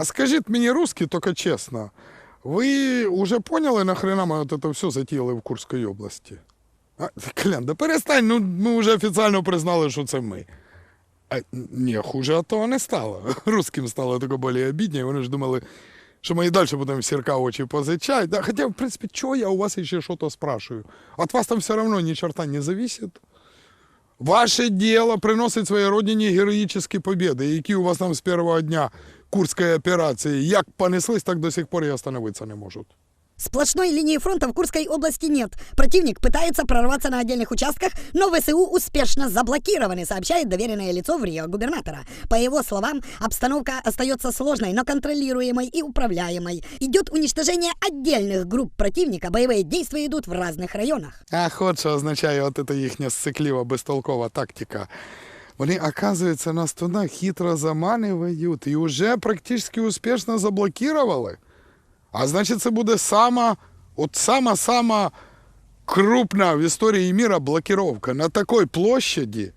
А скажіть мені русский, тільки чесно, ви вже поняли, нахрена ми от це все затіяли в Курській області? А, Колян, да перестань, ну ми вже офіційно признали, що це ми. А, ні, хуже от того не стало. Русским стало тільки більш обідніше, вони ж думали, що ми і далі будемо сірка очі позичати. Да, хоча, в принципі, чого я у вас ще щось спрашиваю? От вас там все одно ні черта не зависит. Ваше дело приносить своїй родині героїчні побіди, які у вас там з першого дня Курської операції як понеслись, так до сих пор і остановитися не можуть. Сплошной линии фронта в Курской области нет. Противник пытается прорваться на отдельных участках, но ВСУ успешно заблокированы, сообщает доверенное лицо в Рио губернатора. По его словам, обстановка остается сложной, но контролируемой и управляемой. Идет уничтожение отдельных групп противника, боевые действия идут в разных районах. Ах, от що означає от ця їхня сциклива, безтолкова тактика. Вони, оказується, нас туди хитро заманюють і вже практично успішно заблокували. А значить, це буде сама, от сама-сама крупна в історії міра блокировка на такій площаді,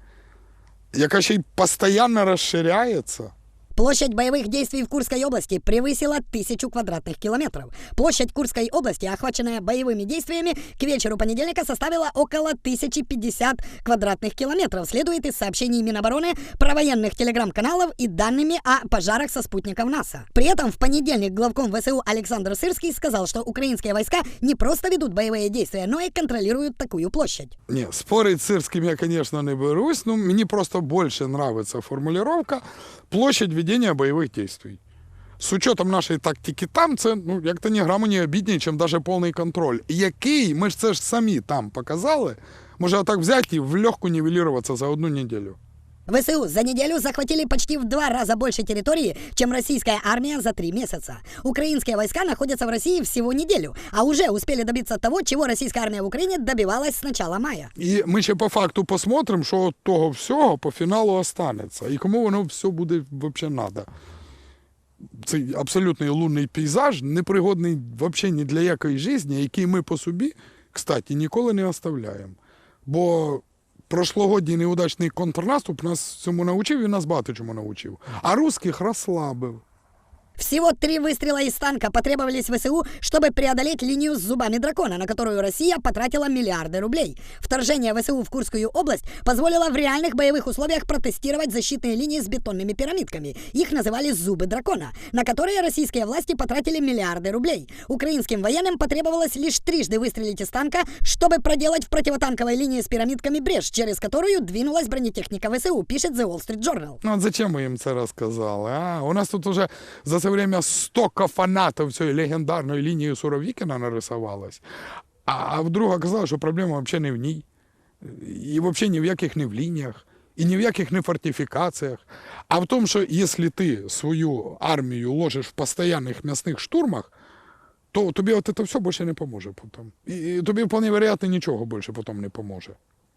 яка ще й постійно розширяється. Площадь боевых действий в Курской области превысила тысячу квадратных километров. Площадь Курской области, охваченная боевыми действиями, к вечеру понедельника составила около 1050 квадратных километров, следует из сообщений Минобороны, провоенных телеграм-каналов и данными о пожарах со спутников НАСА. При этом в понедельник главком ВСУ Александр Сырский сказал, что украинские войска не просто ведут боевые действия, но и контролируют такую площадь. Ні, спорить з Сирським я, звісно, не берусь. Ну, мені просто більше нравиться формулировка площадь ведення бойових действий. З учетом нашої тактики там, це ну, як-то ні граму не обідні, чим даже повний контроль. Який, ми ж це ж самі там показали, може так взяти і в легку нівеліруватися за одну неділю. ВСУ за неделю захватили почти в два раза больше территории, чем российская армия за три месяца. Украинские войска находятся в России всего неделю, а уже успели добиться того, чего российская армия в Украине добивалась с начала мая. І ми ще по факту посмотримо, що от того всього по фіналу останеться. І кому воно все буде взагалі треба. Цей абсолютний лунний пейзаж, непригодний взагалі ні для якої житті, який ми по собі, кстати, ніколи не оставляємо. Бо прошлогодній неудачний контрнаступ нас цьому навчив і нас багато чому навчив. А русських розслабив. Всего три выстрела из танка потребовались ВСУ, чтобы преодолеть линию с зубами дракона, на которую Россия потратила миллиарды рублей. Вторжение ВСУ в Курскую область позволило в реальных боевых условиях протестировать защитные линии с бетонными пирамидками. Их называли «зубы дракона», на которые российские власти потратили миллиарды рублей. Украинским военным потребовалось лишь трижды выстрелить из танка, чтобы проделать в противотанковой линии с пирамидками брешь, через которую двинулась бронетехника ВСУ, пишет The Wall Street Journal. Ну, от зачем ми їм це розказали? А? У нас тут уже за це время столько фанатів цієї легендарної лінії Суровікіна нарисувалось. А, вдруг оказалось, що проблема взагалі не в ній. І взагалі ні в яких не в лініях, і ні в яких не фортифікаціях. А в тому, що якщо ти свою армію ложиш в постійних м'ясних штурмах, то тобі от це все більше не поможе потім. І, тобі, вполне вероятно, нічого більше потім не поможе.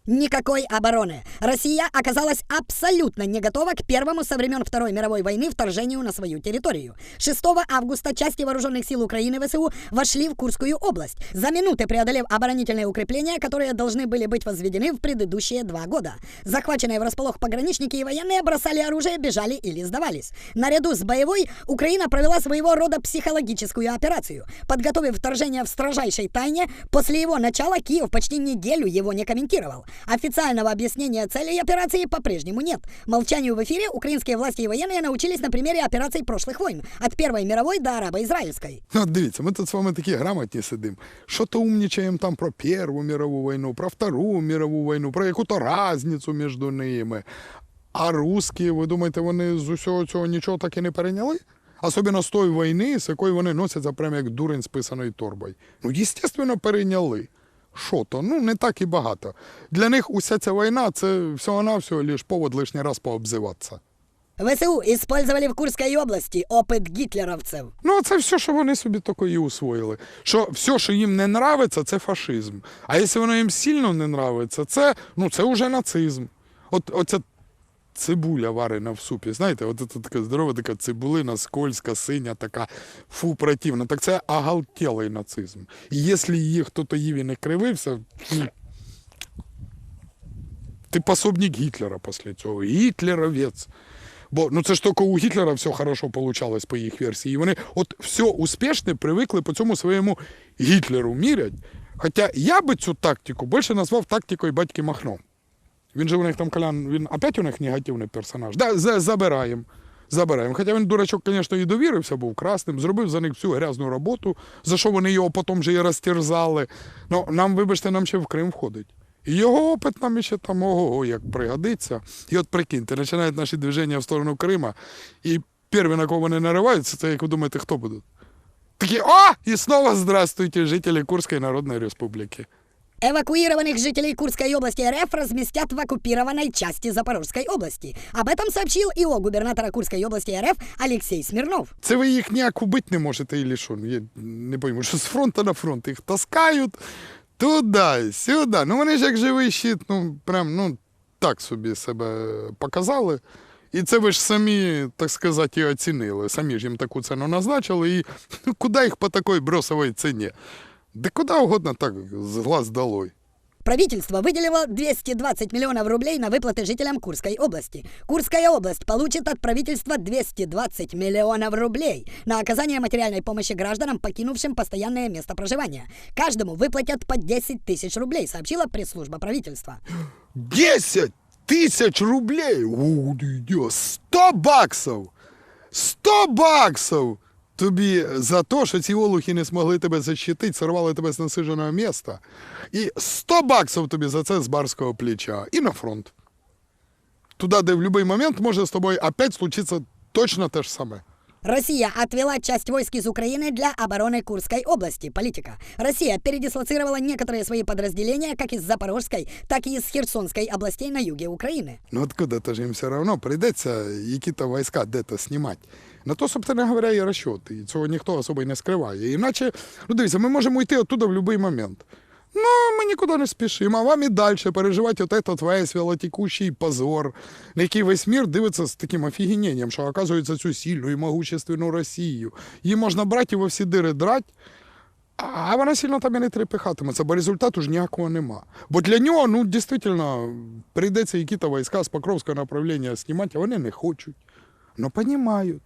Никакой обороны. Россия оказалась абсолютно не готова к первому со времен Второй мировой войны вторжению на свою территорию. 6 августа части вооруженных сил Украины ВСУ вошли в Курскую область, за минуты преодолев оборонительные укрепления, которые должны были быть возведены в предыдущие два года. Захваченные врасполох пограничники и военные бросали оружие, бежали или сдавались. Наряду с боевой Украина провела своего рода психологическую операцию, подготовив вторжение в строжайшей тайне. После его начала Киев почти неделю его не комментировал. Официального объяснения целей операции по-прежнему нет. Молчанию в эфире украинские власти и военные научились на примере операций прошлых войн, от Первой мировой до арабо-израильской. Ну, От дивіться, ми тут з вами такі грамотні сидимо. Що то умнічаємо там про Першу мирову війну, про Втору мирову війну, про яку-то разницю між ними. А русські, ви думаєте, вони з усього цього нічого так і не перейняли? Особливо з тої війни, з якої вони носяться прямо як дурень з писаною торбою. Ну, естественно, перейняли. Що то? Ну, не так і багато. Для них уся ця війна це всього-навсього лише повод лишній раз пообзиватися. ВСУ использовали в Курській області опит гітлеровців. Ну, це все, що вони собі такої усвоїли. Що все, що їм не нравиться, це фашизм. А якщо воно їм сильно не нравиться, це, ну, це вже нацизм. От оця цибуля варена в супі. Знаєте, от це така здорова така цибулина, скользка, синя, така фу, противна. Так це оголтілий нацизм. І якщо її хтось їв і не кривився, ну, ти пособник Гітлера після цього. Гітлеровець. Бо ну це ж тільки у Гітлера все хорошо получалось по їх версії. І вони от все успішне привикли по цьому своєму Гітлеру мірять. Хоча я би цю тактику більше назвав тактикою батьки Махно. Він же у них там Колян, він опять у них негативний персонаж. Да, за- забираємо. Забираємо. Хоча він, дурачок, звісно, і довірився, був красним, зробив за них всю грязну роботу, за що вони його потім же і розтерзали. Ну, нам, вибачте, нам ще в Крим входить. І його опит нам ще там ого, як пригодиться. І от прикиньте, починають наші движення в сторону Крима, і перші, на кого вони нариваються, це як ви думаєте, хто будуть? Такі, о! І знову здравствуйте, жителі Курської Народної Республіки. Эвакуированных жителей Курской области РФ разместят в оккупированной части Запорожской области. Об этом сообщил ИО губернатора Курской области РФ Алексей Смирнов. Це ви їх ніяк убити не можете і що? Я не пойму, що з фронту на фронт їх таскають туди, сюди. Ну вони ж як живий щит, ну прям ну так собі себе показали. І це ви ж самі, так сказати, і оцінили. Самі ж їм таку ціну назначили, і ну, куди їх по такій бросовій ціні? Да куди угодно так, з глаз долой. Правительство выделило 220 миллионов рублей на выплаты жителям Курской области. Курская область получит от правительства 220 миллионов рублей на оказание материальной помощи гражданам, покинувшим постоянное место проживания. Каждому выплатят по 10 тысяч рублей, сообщила пресс-служба правительства. 10 тисяч рублей! У, ти йо, 100 баксів! 100 баксів! Тобі за те, що ці олухи не змогли тебе защитити, сорвали тебе з насиженого міста. І 100 баксів тобі за це з барського плеча. І на фронт. Туди, де в будь-який момент може з тобою опять случитися точно те ж саме. Россия отвела часть войск из Украины для обороны Курской области. Политика. Россия передислоцировала некоторые свои подразделения как из Запорожской, так и из Херсонской областей на юге Украины. Ну откуда то ж їм все одно прийдеться які-то війська де-то знімати. На то, собственно говоря, і розчет. І цього ніхто особо й не скриває. Іначе, ну дивіться, ми можемо йти оттуда в будь-який момент. Ну, ми нікуди не спішимо, а вам і далі переживати от этот весь велотекущий позор, на який весь мір дивиться з таким офігенням, що оказується цю сильну і могущественну Росію. Її можна брати і во всі дири драть, а вона сильно там і не трепихатиметься, бо результату ж ніякого нема. Бо для нього, ну, дійсно, прийдеться які-то війська з Покровського направлення знімати, а вони не хочуть. Ну, розуміють.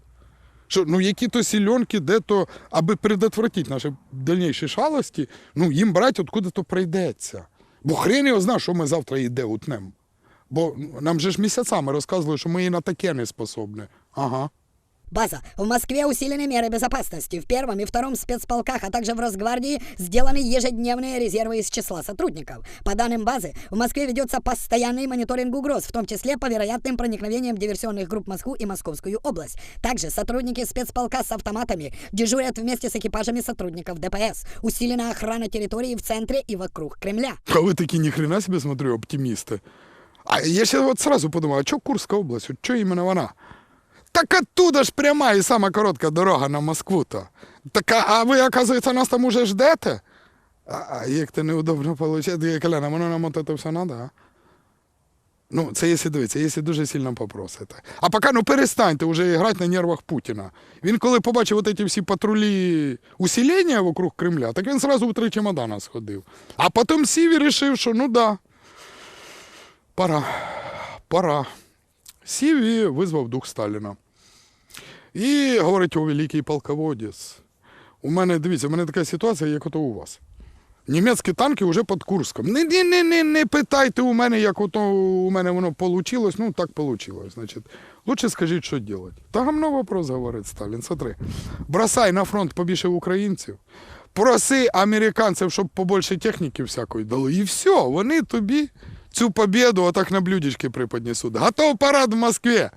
Що, ну, які-то сільонки, де-то, аби предотвратити наші дальніші шалості, ну, їм брати откуда-то прийдеться. Бо хрен його знає, що ми завтра і де. Бо ну, нам же ж місяцями розказували, що ми і на таке не способні. Ага. База. В Москве усилены меры безопасности. В первом и втором спецполках, а также в Росгвардии сделаны ежедневные резервы из числа сотрудников. По данным базы, в Москве ведется постоянный мониторинг угроз, в том числе по вероятным проникновениям диверсионных групп в Москву и Московскую область. Также сотрудники спецполка с автоматами дежурят вместе с экипажами сотрудников ДПС. Усилена охрана территории в центре и вокруг Кремля. А ви такі ні хрена себе смотрю, оптимісти. А я ще от сразу подумав, а що Курська область? От що іменно вона? Так оттуда ж пряма і сама коротка дорога на Москву-то. Так, а, ви, оказується, нас там уже ждете? А, як це неудобно виходить? Коляна, воно нам от це все треба, а? Ну, це якщо дивіться, якщо дуже сильно попросите. А поки ну перестаньте вже грати на нервах Путіна. Він коли побачив ці всі патрулі усилення вокруг Кремля, так він сразу у три чемодана сходив. А потім сів і вирішив, що ну да, пора, пора. Сів і визвав дух Сталіна. І говорить, о, великий полководець. У мене, дивіться, у мене така ситуація, як ото у вас. Німецькі танки вже під Курском. Не, питайте у мене, як ото у мене воно вийшло. Ну, так вийшло. Значить, лучше скажіть, що робити. Та гамно вопрос, говорить Сталін. Смотри. Бросай на фронт побільше українців, проси американців, щоб побольше техніки всякої дали. І все, вони тобі цю побіду отак на блюдечки преподнесут. Готов парад в Москве!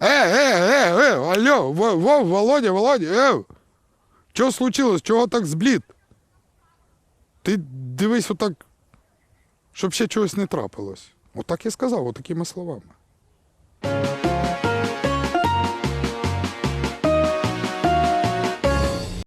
Э, э, э, э, алло, Вов, Вов, Володя, Володя, э! Что случилось? Чего так зблід? Ти дивись отак, щоб ще чогось не трапилось. Отак я сказав, отакими словами.